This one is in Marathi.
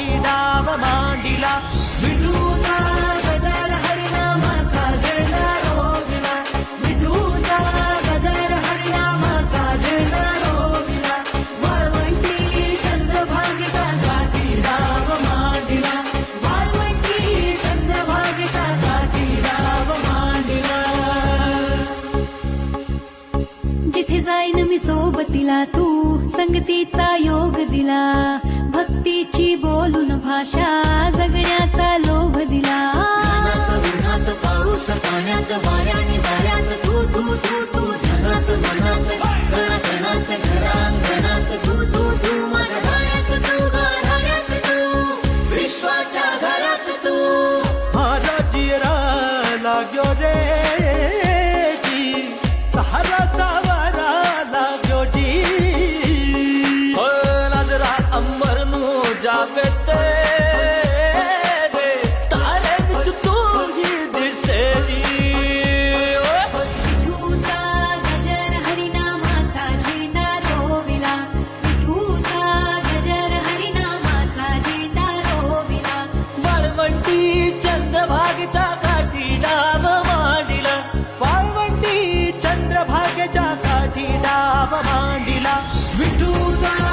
साठी डाव मांडिला. विठूचा गजर हरिनामाचा झेंडा रोविला विठूचा गजर हरिनामाचा झेंडा रोविला वाळवंटी चंद्रभागेच्या डाव मांडिला. वाळवंटी चंद्रभागेच्या डाव मांडिला. जिथे जाईन मी सोबतीला तू संगतीचा योग दिला. आशा जगण्याचा लोभ दिला. उन्हात पाऊस लाग्यो रे अंबर క్రీడావమాండిలా విటూరా